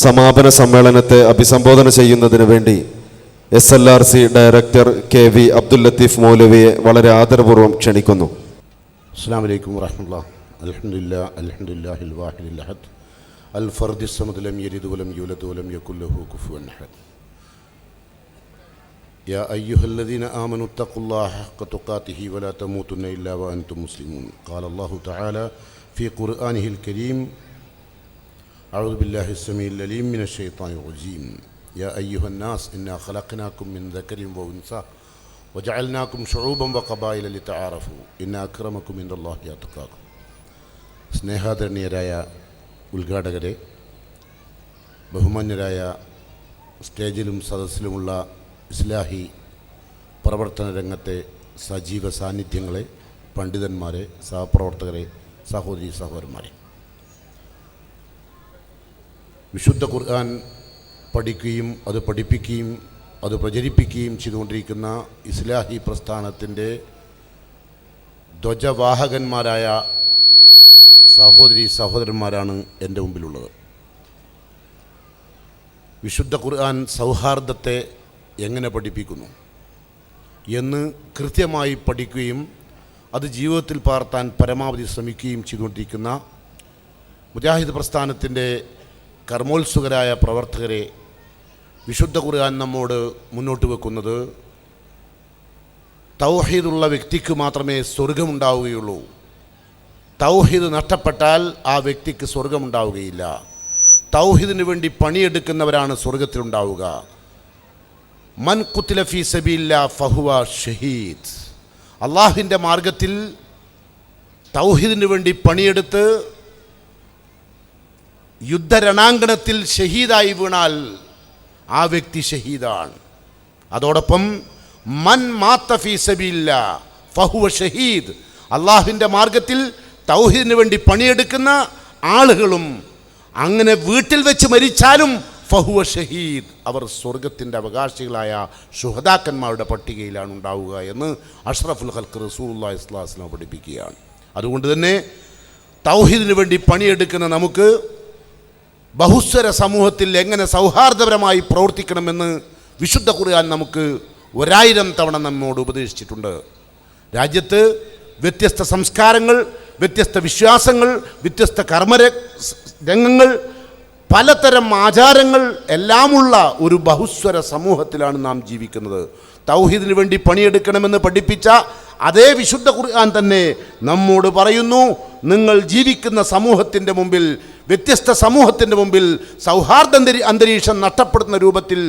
സമാപന സമ്മേളനത്തെ അഭിസംബോധന ചെയ്യുന്നതിന് വേണ്ടി S L R C director K V Abdul Latheef മൗലവിയെ വളരെ ആദരപൂർവ്വം ക്ഷണിക്കുന്നു السلام عليكم ورحمة الله الحمد لله الحمد لله الواحد الأحد الفرد الصمد لم يلد ولم يولد ولم يكن له كفوا أحد يا أيها الذين آمنوا اتقوا الله حق تقاته ولا تموتن إلا وأنتم مسلمون قال الله تعالى في قرآنه الكريم أعوذ بالله السميع العليم من الشيطان الرجيم يا أيها الناس إنا خلقناكم من ذكر وأنثى وجعلناكم شعوبا وقبائل لتعارفوا إن أكرمكم عند الله أتقاكم സ്നേഹാദരണീയരായ ഉദ്ഘാടകരെ ബഹുമാന്യരായ സ്റ്റേജിലും സദസ്സിലുമുള്ള ഇസ്ലാഹി പ്രവർത്തന രംഗത്തെ സജീവ സാന്നിധ്യങ്ങളെ പണ്ഡിതന്മാരെ സഹപ്രവർത്തകരെ സഹോദരി സഹോദരന്മാരെ വിശുദ്ധ ഖുർആൻ പഠിക്കുകയും അത് പഠിപ്പിക്കുകയും അത് പ്രചരിപ്പിക്കുകയും ചെയ്തുകൊണ്ടിരിക്കുന്ന ഇസ്ലാഹി പ്രസ്ഥാനത്തിന്റെ ധ്വജവാഹകന്മാരായ സഹോദരി സഹോദരന്മാരാണ് എന്റെ മുമ്പിലുള്ളത്. വിശുദ്ധ ഖുർആൻ സൗഹാർദ്ദത്തെ എങ്ങനെ പഠിപ്പിക്കുന്നു എന്ന് കൃത്യമായി പഠിക്കുകയും അത് ജീവിതത്തിൽ പാർത്താൻ പരമാവധി ശ്രമിക്കുകയും ചെയ്തുകൊണ്ടിരിക്കുന്ന മുജാഹിദ് പ്രസ്ഥാനത്തിന്റെ കർമ്മോത്സുകരായ പ്രവർത്തകരെ വിശുദ്ധ ഖുർആൻ നമ്മോട് മുന്നോട്ട് വെക്കുന്നത് തൗഹീദുള്ള വ്യക്തിക്ക് മാത്രമേ സ്വർഗമുണ്ടാവുകയുള്ളൂ. തൗഹീദ് നഷ്ടപ്പെട്ടാൽ ആ വ്യക്തിക്ക് സ്വർഗമുണ്ടാവുകയില്ല. തൗഹീദിന് വേണ്ടി പണിയെടുക്കുന്നവരാണ് സ്വർഗത്തിലുണ്ടാവുക. മൻ കുത്തില ഫി സബീല്ല ഫഹുവ ഷഹീദ്. അള്ളാഹുവിന്റെ മാർഗത്തിൽ തൗഹീദിന് വേണ്ടി പണിയെടുത്ത് യുദ്ധരണാങ്കണത്തിൽ ഷഹീദായി വീണാൽ ആ വ്യക്തി ഷഹീദാണ്. അതോടൊപ്പം മൻ മാത്തഫി സബീല്ല ഫഹുവ ഷഹീദ്. അള്ളാഹുവിന്റെ മാർഗത്തിൽ തൗഹീദിന് വേണ്ടി പണിയെടുക്കുന്ന ആളുകളും അങ്ങനെ വീട്ടിൽ വെച്ച് മരിച്ചാലും ഫഹുവ ഷഹീദ്. അവർ സ്വർഗത്തിന്റെ അവകാശികളായ ശുഹദാക്കന്മാരുടെ പട്ടികയിലാണ് ഉണ്ടാവുക എന്ന് അഷ്റഫുൽ ഹൽക്ക് റസൂല്ലാ ഇസ്ലാസ്ലാം പഠിപ്പിക്കുകയാണ്. അതുകൊണ്ട് തന്നെ തൗഹീദിന് വേണ്ടി പണിയെടുക്കുന്ന നമുക്ക് ബഹുസ്വര സമൂഹത്തിൽ എങ്ങനെ സൗഹാർദ്ദപരമായി പ്രവർത്തിക്കണമെന്ന് വിശുദ്ധ ഖുർആൻ നമുക്ക് ഒരായിരം തവണ നമ്മോട് ഉപദേശിച്ചിട്ടുണ്ട്. രാജ്യത്ത് വ്യത്യസ്ത സംസ്കാരങ്ങൾ വ്യത്യസ്ത വിശ്വാസങ്ങൾ വ്യത്യസ്ത കർമ്മര രംഗങ്ങൾ പലതരം ആചാരങ്ങൾ എല്ലാമുള്ള ഒരു ബഹുസ്വര സമൂഹത്തിലാണ് നാം ജീവിക്കുന്നത്. തൗഹീദിന് വേണ്ടി പണിയെടുക്കണമെന്ന് പഠിപ്പിച്ച അതേ വിശുദ്ധ ഖുർആൻ തന്നെ നമ്മോട് പറയുന്നു നിങ്ങൾ ജീവിക്കുന്ന സമൂഹത്തിന്റെ മുമ്പിൽ വ്യത്യസ്ത സമൂഹത്തിന്റെ മുമ്പിൽ സൗഹാർദ്ദ അന്തരീ- അന്തരീക്ഷം നഷ്ടപ്പെടുന്ന രൂപത്തിൽ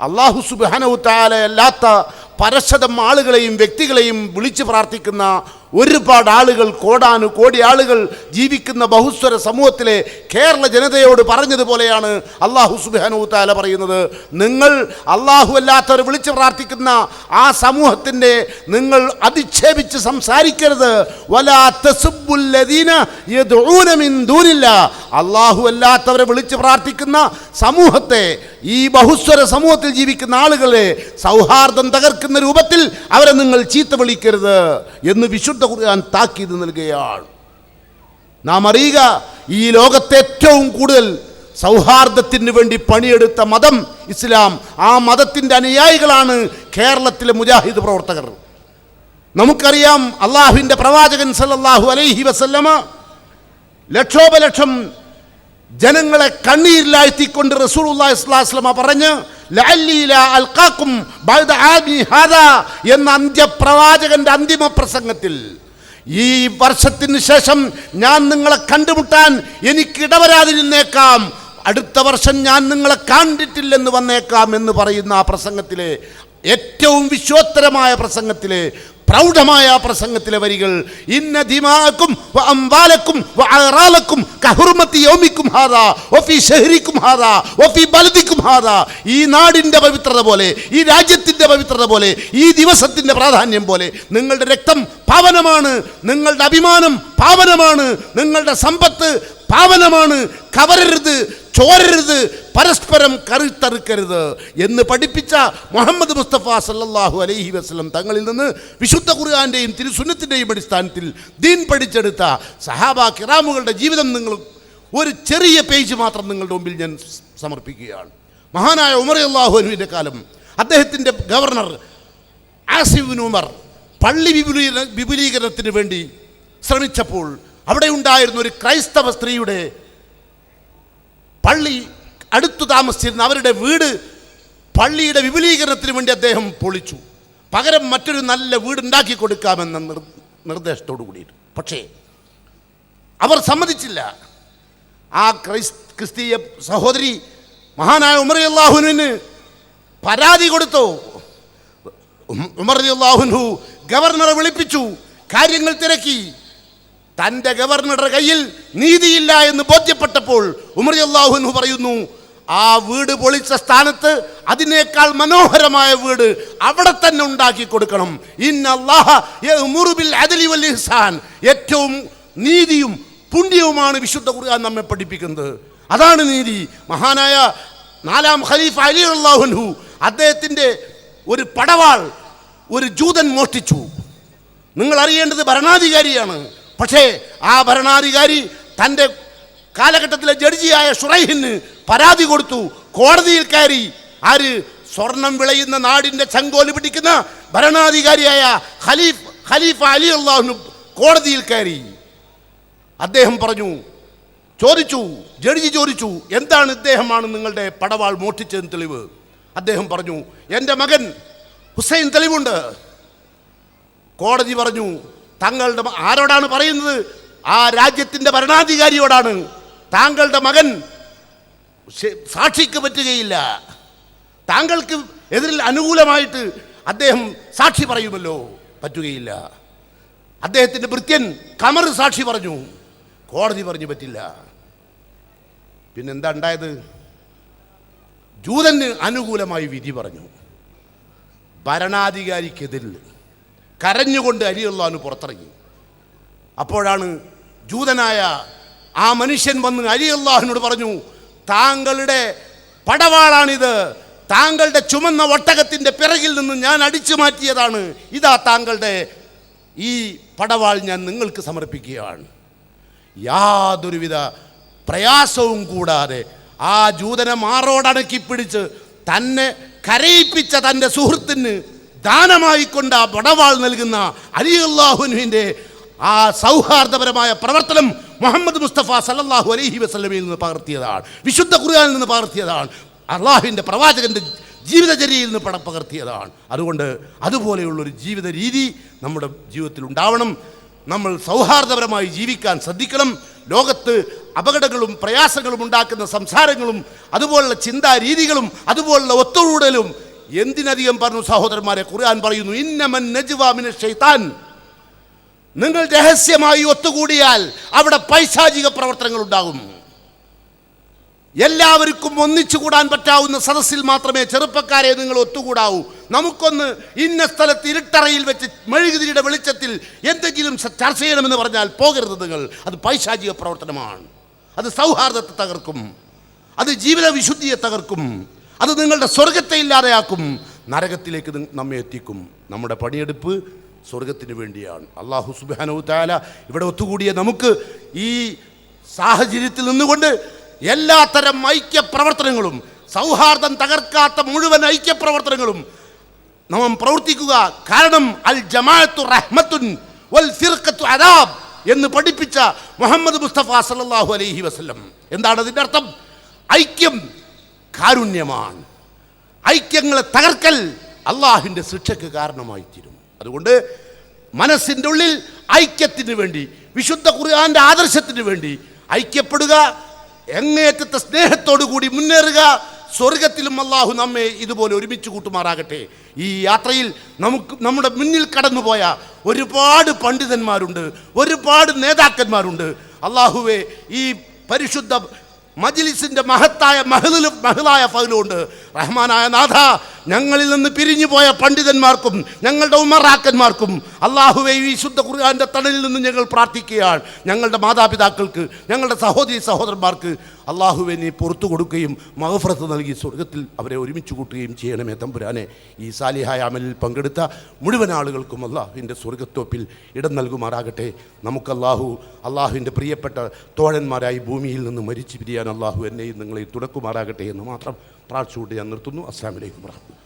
അള്ളാഹു അല്ലാത്ത പരശതം ആളുകളെയും വ്യക്തികളെയും വിളിച്ചു പ്രാർത്ഥിക്കുന്ന ഒരുപാട് ആളുകൾ കോടാനു കോടി ആളുകൾ ജീവിക്കുന്ന ബഹുസ്വര സമൂഹത്തിലെ കേരള ജനതയോട് പറഞ്ഞതുപോലെയാണ് അള്ളാഹു സുബാനു താല പറയുന്നത്. നിങ്ങൾ അള്ളാഹു അല്ലാത്തവർ വിളിച്ചു പ്രാർത്ഥിക്കുന്ന ആ സമൂഹത്തിന്റെ നിങ്ങൾ അധിക്ഷേപിച്ച് സംസാരിക്കരുത്. വലാ തസുബ്ബുല്ലദീന യദ്ഊന മിൻ ദൂനില്ല. അള്ളാഹു അല്ലാത്തവരെ വിളിച്ച് പ്രാർത്ഥിക്കുന്ന സമൂഹത്തെ ഈ ബഹുസ്വര സമൂഹത്തിൽ ജീവിക്കുന്ന ആളുകളെ സൗഹാർദ്ദം തകർക്കുന്ന രൂപത്തിൽ അവരെ നിങ്ങൾ ചീത്ത വിളിക്കരുത് എന്ന് വിശുദ്ധ ഖുർആൻ താക്കീത് നൽകുകയാണ്. നാം അറിയുക ഈ ലോകത്തെ ഏറ്റവും കൂടുതൽ സൗഹാർദ്ദത്തിന് വേണ്ടി പണിയെടുത്ത മതം ഇസ്ലാം. ആ മതത്തിന്റെ അനുയായികളാണ് കേരളത്തിലെ മുജാഹിദ് പ്രവർത്തകർ. നമുക്കറിയാം അള്ളാഹുവിന്റെ പ്രവാചകൻ സല്ലാഹു അലൈഹി വസല്ലമ ലക്ഷോപലക്ഷം ജനങ്ങളെ സ്വല്ലല്ലാഹു അലൈഹി വസല്ലമ പറഞ്ഞ് എന്ന അന്ത്യപ്രവാചകന്റെ അന്തിമ പ്രസംഗത്തിൽ ഈ വർഷത്തിന് ശേഷം ഞാൻ നിങ്ങളെ കണ്ടുമുട്ടാൻ എനിക്ക് ഇടവരാതിരുന്നേക്കാം. അടുത്ത വർഷം ഞാൻ നിങ്ങളെ കണ്ടിട്ടില്ലെന്ന് വന്നേക്കാം എന്ന് പറയുന്ന ആ പ്രസംഗത്തിലെ ഏറ്റവും വിശ്വോത്തരമായ പ്രസംഗത്തിലെ പ്രൗഢമായ പ്രസംഗത്തിലെ വരികൾ ഇന്ന ദിമാക്കും അംബാലക്കും അറാലക്കും കഹുർമത്തി യൗമിക്കും ഹാദാ ഒഫി ഷഹരിക്കും ഹാദാ ഒഫി ബലദിക്കും ഹാദാ. ഈ നാടിന്റെ പവിത്രത പോലെ ഈ രാജ്യത്തിന്റെ പവിത്രത പോലെ ഈ ദിവസത്തിന്റെ പ്രാധാന്യം പോലെ നിങ്ങളുടെ രക്തം പാവനമാണ് നിങ്ങളുടെ അഭിമാനം പാവനമാണ് നിങ്ങളുടെ സമ്പത്ത് പാവനമാണ് കവരരുത് ചോരരുത് പരസ്പരം കറുത്തറുക്കരുത് എന്ന് പഠിപ്പിച്ച മുഹമ്മദ് മുസ്തഫ സല്ലാഹു അലൈഹി വസ്ലം തങ്ങളിൽ നിന്ന് വിശുദ്ധ ഖുർആാന്റെയും തിരുസുന്നത്തിന്റെയും അടിസ്ഥാനത്തിൽ ദീൻ പഠിച്ചെടുത്ത സഹാബാ കിറാമുകളുടെ ജീവിതം നിങ്ങൾ ഒരു ചെറിയ പേജ് മാത്രം നിങ്ങളുടെ മുമ്പിൽ ഞാൻ സമർപ്പിക്കുകയാണ്. മഹാനായ ഉമർ അള്ളാഹു അലുവിന്റെ കാലം അദ്ദേഹത്തിന്റെ ഗവർണർ ആസിബിൻ ഉമർ പള്ളി വിപുലീകരണ വിപുലീകരണത്തിന് വേണ്ടി ശ്രമിച്ചപ്പോൾ അവിടെ ഉണ്ടായിരുന്ന ഒരു ക്രൈസ്തവ സ്ത്രീയുടെ പള്ളി അടുത്തു താമസിച്ചിരുന്ന അവരുടെ വീട് പള്ളിയുടെ വിപുലീകരണത്തിന് വേണ്ടി അദ്ദേഹം പൊളിച്ചു. പകരം മറ്റൊരു നല്ല വീട് ഉണ്ടാക്കി കൊടുക്കാമെന്ന നിർ നിർദ്ദേശത്തോടു കൂടിയിട്ട്. പക്ഷേ അവർ സമ്മതിച്ചില്ല. ആ ക്രൈസ് ക്രിസ്തീയ സഹോദരി മഹാനായ ഉമർ അള്ളാഹുനുവിന് പരാതി കൊടുത്തു. ഉമർ അള്ളാഹുനു ഗവർണറെ വിളിപ്പിച്ചു. കാര്യങ്ങൾ തിരക്കി. തന്റെ ഗവർണറുടെ കയ്യിൽ നീതിയില്ല എന്ന് ബോധ്യപ്പെട്ടപ്പോൾ ഉമർ അള്ളാഹുനു പറയുന്നു ആ വീട് പൊളിച്ച സ്ഥാനത്ത് അതിനേക്കാൾ മനോഹരമായ വീട് അവിടെ തന്നെ ഉണ്ടാക്കി കൊടുക്കണം. ഇഹ്സാൻ. ഏറ്റവും നീതിയും പുണ്യവുമാണ് വിശുദ്ധ ഖുർആൻ നമ്മെ പഠിപ്പിക്കുന്നത്. അതാണ് നീതി. മഹാനായ നാലാം ഖലീഫ് അലി അള്ളാഹുൻഹു അദ്ദേഹത്തിന്റെ ഒരു പടവാൾ ഒരു ജൂതൻ മോഷ്ടിച്ചു. നിങ്ങൾ അറിയേണ്ടത് ഭരണാധികാരിയാണ്. പക്ഷേ ആ ഭരണാധികാരി തന്റെ കാലഘട്ടത്തിലെ ജഡ്ജിയായ ഷുറൈഹിന് പരാതി കൊടുത്തു. കോടതിയിൽ കയറി. ആര്? സ്വർണം വിളയുന്ന നാടിന്റെ ചങ്കോൽ പിടിക്കുന്ന ഭരണാധികാരിയായ ഖലീഫ് ഖലീഫ അലി അള്ളാഹുന് കോടതിയിൽ കയറി. അദ്ദേഹം പറഞ്ഞു ചോദിച്ചു ജഡ്ജി ചോദിച്ചു എന്താണ് ഇദ്ദേഹമാണ് നിങ്ങളുടെ പടവാൾ മോഷ്ടിച്ചതെന്ന് തെളിവ്? അദ്ദേഹം പറഞ്ഞു എന്റെ മകൻ ഹുസൈൻ തെളിവുണ്ട്. കോടതി പറഞ്ഞു തങ്ങളുടെ ആരോടാണ് പറയുന്നത്? ആ രാജ്യത്തിന്റെ ഭരണാധികാരിയോടാണ്. താങ്കളുടെ മകൻ സാക്ഷിക്ക് പറ്റുകയില്ല. താങ്കൾക്ക് എതിരിൽ അനുകൂലമായിട്ട് അദ്ദേഹം സാക്ഷി പറയുമല്ലോ. പറ്റുകയില്ല. അദ്ദേഹത്തിന്റെ ഭൃത്യൻ കമർ സാക്ഷി പറഞ്ഞു. കോടതി പറഞ്ഞു പറ്റില്ല. പിന്നെന്താ ഉണ്ടായത്? ജൂതന് അനുകൂലമായി വിധി പറഞ്ഞു. ഭരണാധികാരിക്കെതിരിൽ കരഞ്ഞുകൊണ്ട് അലിയുള്ളഹാന് പുറത്തിറങ്ങി. അപ്പോഴാണ് ജൂതനായ ആ മനുഷ്യൻ വന്ന് അലി അള്ളാഹിനോട് പറഞ്ഞു താങ്കളുടെ പടവാളാണിത്. താങ്കളുടെ ചുമന്ന ഒട്ടകത്തിന്റെ പിറകിൽ നിന്ന് ഞാൻ അടിച്ചു മാറ്റിയതാണ്. ഇതാ താങ്കളുടെ ഈ പടവാൾ ഞാൻ നിങ്ങൾക്ക് സമർപ്പിക്കുകയാണ്. യാതൊരുവിധ പ്രയാസവും കൂടാതെ ആ ജൂതനെ മാറോടടക്കി പിടിച്ച് തന്നെ കരയിപ്പിച്ച തന്റെ സുഹൃത്തിന് ദാനമായി കൊണ്ട് ആ പടവാൾ നൽകുന്ന അലി അള്ളാഹുനുവിന്റെ ആ സൗഹാർദ്ദപരമായ പ്രവർത്തനം മുഹമ്മദ് മുസ്തഫ സല്ലല്ലാഹു അലൈഹി വസല്ലമയിൽ നിന്ന് പകർത്തിയതാണ്. വിശുദ്ധ ഖുർആാനിൽ നിന്ന് പകർത്തിയതാണ്. അള്ളാഹുവിന്റെ പ്രവാചകന്റെ ജീവിതചര്യയിൽ നിന്ന് പടം പകർത്തിയതാണ്. അതുകൊണ്ട് അതുപോലെയുള്ളൊരു ജീവിത രീതി നമ്മുടെ ജീവിതത്തിൽ ഉണ്ടാവണം. നമ്മൾ സൗഹാർദ്ദപരമായി ജീവിക്കാൻ ശ്രദ്ധിക്കണം. ലോകത്ത് അപകടങ്ങളും പ്രയാസങ്ങളും ഉണ്ടാക്കുന്ന സംസാരങ്ങളും അതുപോലുള്ള ചിന്താരീതികളും അതുപോലുള്ള ഒത്തുകൂടലും എന്തിനധികം പറഞ്ഞു സഹോദരന്മാരെ? ഖുർആൻ പറയുന്നു ഇന്നമൻ നജുവാമിന് ഷെയ്ത്താൻ നിങ്ങൾ രഹസ്യമായി ഒത്തുകൂടിയാൽ അവിടെ പൈശാചിക പ്രവർത്തനങ്ങൾ ഉണ്ടാകും. എല്ലാവർക്കും ഒന്നിച്ചു കൂടാൻ പറ്റാവുന്ന സദസ്സിൽ മാത്രമേ ചെറുപ്പക്കാരെ നിങ്ങൾ ഒത്തുകൂടാവൂ. നമുക്കൊന്ന് ഇന്ന സ്ഥലത്ത് ഇരുട്ടറയിൽ വെച്ച് മെഴുകുതിരിയുടെ വെളിച്ചത്തിൽ എന്തെങ്കിലും ചർച്ച ചെയ്യണമെന്ന് പറഞ്ഞാൽ പോകരുത് നിങ്ങൾ. അത് പൈശാചിക പ്രവർത്തനമാണ്. അത് സൗഹാർദ്ദത്തെ തകർക്കും. അത് ജീവിത വിശുദ്ധിയെ തകർക്കും. അത് നിങ്ങളുടെ സ്വർഗത്തെ ഇല്ലാതെയാക്കും. നരകത്തിലേക്ക് നമ്മെ എത്തിക്കും. നമ്മുടെ പണിയെടുപ്പ് സ്വർഗത്തിന് വേണ്ടിയാണ്. അള്ളാഹു സുബാനു താല ഇവിടെ ഒത്തുകൂടിയ നമുക്ക് ഈ സാഹചര്യത്തിൽ നിന്നുകൊണ്ട് എല്ലാത്തരം ഐക്യപ്രവർത്തനങ്ങളും സൗഹാർദ്ദം തകർക്കാത്ത മുഴുവൻ ഐക്യപ്രവർത്തനങ്ങളും നാം പ്രവർത്തിക്കുക. കാരണം അൽ ജമാഅത്തു റഹ്മത്തുൻ വൽ ഫിർഖത്തു അദാബ് എന്ന് പഠിപ്പിച്ച മുഹമ്മദ് മുസ്തഫ സല്ലല്ലാഹു അലൈഹി വസല്ലം. എന്താണ് അതിന്റെ അർത്ഥം? ഐക്യം കാരുണ്യമാണ്. ഐക്യങ്ങളെ തകർക്കൽ അള്ളാഹിന്റെ ശിക്ഷയ്ക്ക് കാരണമായി തീരും അതുകൊണ്ട് മനസ്സിന്റെ ഉള്ളിൽ ഐക്യത്തിന് വേണ്ടി വിശുദ്ധ ഖുർആന്റെ ആദർശത്തിന് വേണ്ടി ഐക്യപ്പെടുക എങ്ങേറ്റത്തെ സ്നേഹത്തോടു കൂടി മുന്നേറുക സ്വർഗത്തിലും അള്ളാഹു നമ്മെ ഇതുപോലെ ഒരുമിച്ച് കൂട്ടുമാറാകട്ടെ. ഈ യാത്രയിൽ നമുക്ക് നമ്മുടെ മുന്നിൽ കടന്നുപോയ ഒരുപാട് പണ്ഡിതന്മാരുണ്ട് ഒരുപാട് നേതാക്കന്മാരുണ്ട്. അള്ളാഹുവെ ഈ പരിശുദ്ധ മജ്ലിസിന്റെ മഹത്തായ മഹിളിലും മഹിളായ ഫതിലുണ്ട് റഹ്മാനായ നാഥ ഞങ്ങളിൽ നിന്ന് പിരിഞ്ഞു പോയ പണ്ഡിതന്മാർക്കും ഞങ്ങളുടെ ഉമറാക്കന്മാർക്കും അള്ളാഹുവെ ഈ ശുദ്ധ ഖുർആന്റെ തണലിൽ നിന്ന് ഞങ്ങൾ പ്രാർത്ഥിക്കുകയാണ്. ഞങ്ങളുടെ മാതാപിതാക്കൾക്ക് ഞങ്ങളുടെ സഹോദരി സഹോദരന്മാർക്ക് അള്ളാഹുവെ നീ പുറത്തു കൊടുക്കുകയും മഹഫ്രത്ത് നൽകി സ്വർഗത്തിൽ അവരെ ഒരുമിച്ച് കൂട്ടുകയും ചെയ്യണമേ തമ്പുരാനെ. ഈ സാലിഹായ അമലിൽ പങ്കെടുത്ത മുഴുവൻ ആളുകൾക്കും അള്ളാഹുവിന്റെ സ്വർഗത്തോപ്പിൽ ഇടം നൽകുമാറാകട്ടെ. നമുക്ക് അള്ളാഹു അള്ളാഹുവിന്റെ പ്രിയപ്പെട്ട തോഴന്മാരായി ഭൂമിയിൽ നിന്ന് മരിച്ചു പിരിയാൻ അള്ളാഹു എന്നെയും നിങ്ങളെയും തുടക്കുമാറാകട്ടെ എന്ന് മാത്രം പ്രാർത്ഥിച്ചുകൊണ്ട് ഞാൻ നിർത്തുന്നു അസ്സാം വലൈക്കും വാഹമത്തുള്ള